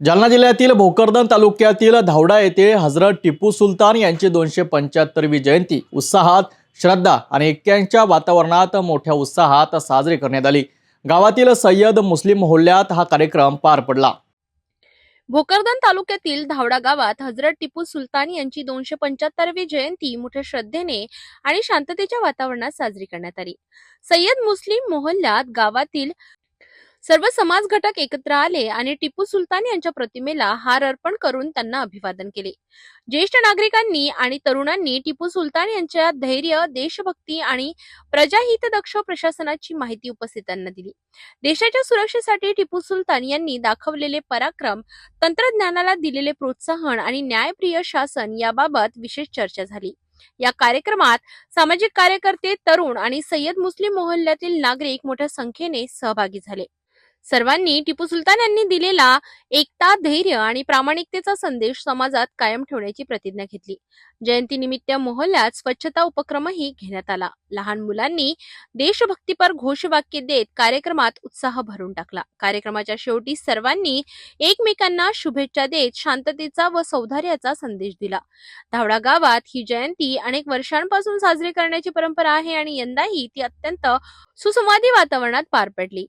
जालना जिल्ह्यातील भोकरदन तालुक्यातील धावडा येथे हजरत टिपू सुलतान यांची दोनशे पंच्याहत्तरवी जयंती. उत्साहात श्रद्धा आणि ऐक्यांच्या वातावरणात मोठ्या उत्साहात साजरी करण्यात आली. गावातील सय्यद मुस्लिम मोहल्ल्यात हा कार्यक्रम पार पडला. भोकरदन तालुक्यातील धावडा गावात हजरत टिपू सुलतान यांची दोनशे पंच्याहत्तरवी जयंती मोठ्या श्रद्धेने आणि शांततेच्या वातावरणात साजरी करण्यात आली. सय्यद मुस्लिम मोहल्ल्यात गावातील सर्व समाज घटक एकत्र आले आणि टिपू सुलतान यांच्या प्रतिमेला हार अर्पण करून त्यांना अभिवादन केले. ज्येष्ठ नागरिकांनी आणि तरुणांनी टिपू सुलतान यांच्या धैर्य देशभक्ती आणि प्रजाहितदक्ष प्रशासनाची माहिती उपस्थितांना दिली. देशाच्या सुरक्षेसाठी टिपू सुलतान यांनी दाखवलेले पराक्रम तंत्रज्ञानाला दिलेले प्रोत्साहन आणि न्यायप्रिय शासन याबाबत विशेष चर्चा झाली. या कार्यक्रमात सामाजिक कार्यकर्ते तरुण आणि सय्यद मुस्लिम मोहल्ल्यातील नागरिक मोठ्या संख्येने सहभागी झाले. सर्वांनी टिपू सुलतान यांनी दिलेला एकता धैर्य आणि प्रामाणिकतेचा संदेश समाजात कायम ठेवण्याची प्रतिज्ञा घेतली. जयंतीनिमित्त मोहल्ल्यात स्वच्छता उपक्रमही घेण्यात आला. लहान मुलांनी देशभक्तीपर घोषवाक्य देत कार्यक्रमात उत्साह भरून टाकला. कार्यक्रमाच्या शेवटी सर्वांनी एकमेकांना शुभेच्छा देत शांततेचा व सौधार्याचा संदेश दिला. धावडा गावात ही जयंती अनेक वर्षांपासून साजरी करण्याची परंपरा आहे आणि यंदाही ती अत्यंत सुसंवादी वातावरणात पार पडली.